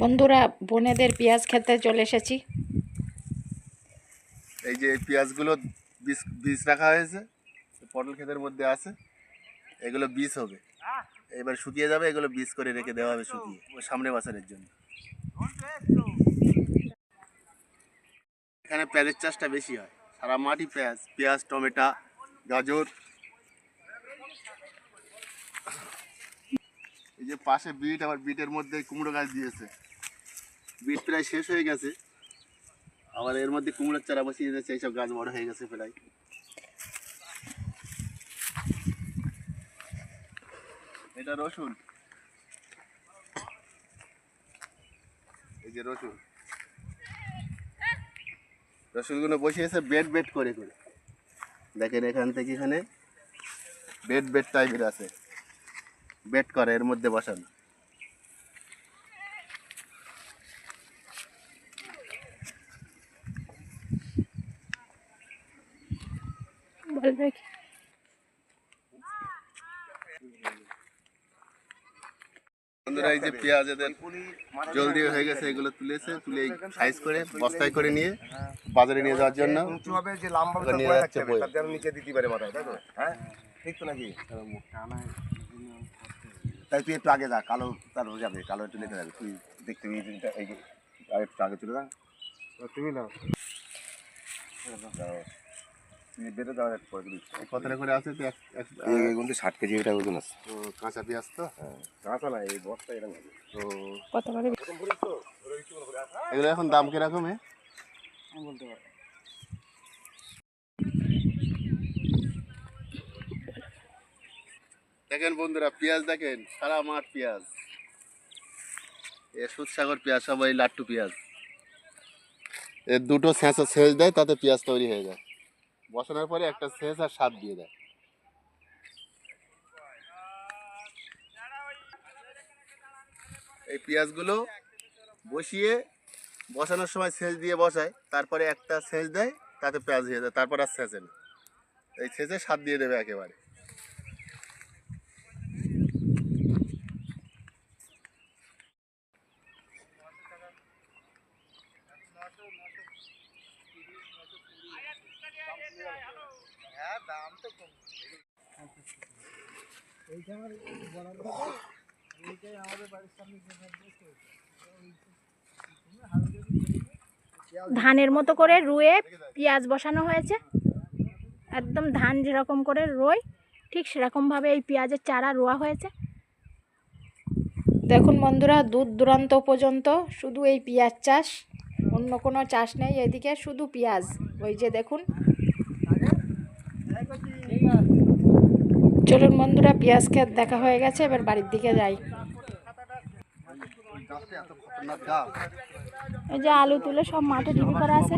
বন্ধুরা, বোনেদের পেঁয়াজ খেতে চলে এসেছি। এই যে পেঁয়াজগুলো বীজ বীজ রাখা হয়েছে, পটল ক্ষেতের মধ্যে আছে, এগুলো বীজ হবে। এবার শুকিয়ে যাবে, এগুলো বীজ করে রেখে দেওয়া হবে শুকিয়ে, সামনে বছরের জন্য। এখানে পেঁয়াজের চাষটা বেশি হয়। সারা মাটি পেঁয়াজ পেঁয়াজ, টমেটো, গাজর। যে পাশে বিট, আবার বিটের মধ্যে কুমড়ো গাছ দিয়েছে। বিট প্রায় শেষ হয়ে গেছে। আবার এর মধ্যে কুমড়োর চারা বসিয়ে দিয়েছে, এইসব গাছ বড় হয়ে গেছে প্রায়। এটা রসুন। এই যে রসুন। রসুনগুলো বসিয়েছে বেড বেড করে করে। দেখেন এখান থেকে এখানে বেড বেড টাইপের আছে। বেড করে এর মধ্যে বসানো। বন্ধুরা এই যে পেঁয়াজ এদের জলদি হয়ে গেছে এগুলো তুলেছে তুলে সাইজ করে বস্তায় করে নিয়ে বাজারে নিয়ে যাওয়ার জন্য উঁচু হবে যে লাম্বা নিয়ে যাচ্ছে নিচে দিতে পারে মাথায় তাই তো? হ্যাঁ? ঠিক তো নাকি? তাই তুই একটু আগে যা কালো তার হয়ে যাবে কালো একটু লেগে যাবে তুই দেখতে এই জিনিসটা এই যে আর একটু আগে চলে যা। তুমি না বেড়ে যাওয়ার একটু পরে দিচ্ছি। কতটা করে আছে তো এক- এক- কিন্তু ষাট কেজি এটা ওজন আছে। কাঁচা পেঁয়াজ তো? হ্যাঁ কাঁচা না এই বস্তা এরকম তো কত করে? এগুলো এখন দাম কীরকম এ? দেখেন বন্ধুরা, পেঁয়াজ দেখেন, সারা মাঠ পেঁয়াজ। এ সুদসাগর পেঁয়াজ, সবাই লাট্টু পেঁয়াজ। এর দুটো সেঁচা সেচ দেয়, তাতে পেঁয়াজ তৈরি হয়ে যায়। বসানোর পরে একটা সেচ আর স্বাদ দিয়ে দেয়। এই পেঁয়াজগুলো বসিয়ে, বসানোর সময় সেচ দিয়ে বসায়, তারপরে একটা সেচ দেয়, তাতে পেঁয়াজ হয়ে যায়, তারপর আর সেচে না। এই সেচে স্বাদ দিয়ে দেবে একেবারে। ধানের মতো করে রুয়ে পেঁয়াজ বসানো হয়েছে। একদম ধান যেরকম করে রোয় ঠিক সেরকমভাবে এই পেঁয়াজের চারা রোয়া হয়েছে। দেখুন বন্ধুরা দূর দূরান্ত পর্যন্ত শুধু এই পেঁয়াজ চাষ অন্য কোনো চাষ নেই। এদিকে শুধু পেঁয়াজ ওই যে দেখুন চলুন বন্ধুরা, পেঁয়াজ ক্ষেত দেখা হয়ে গেছে, এবার বাড়ির দিকে যাই। এই যে আলু তুলে সব মাঠে ডিবি করা আছে।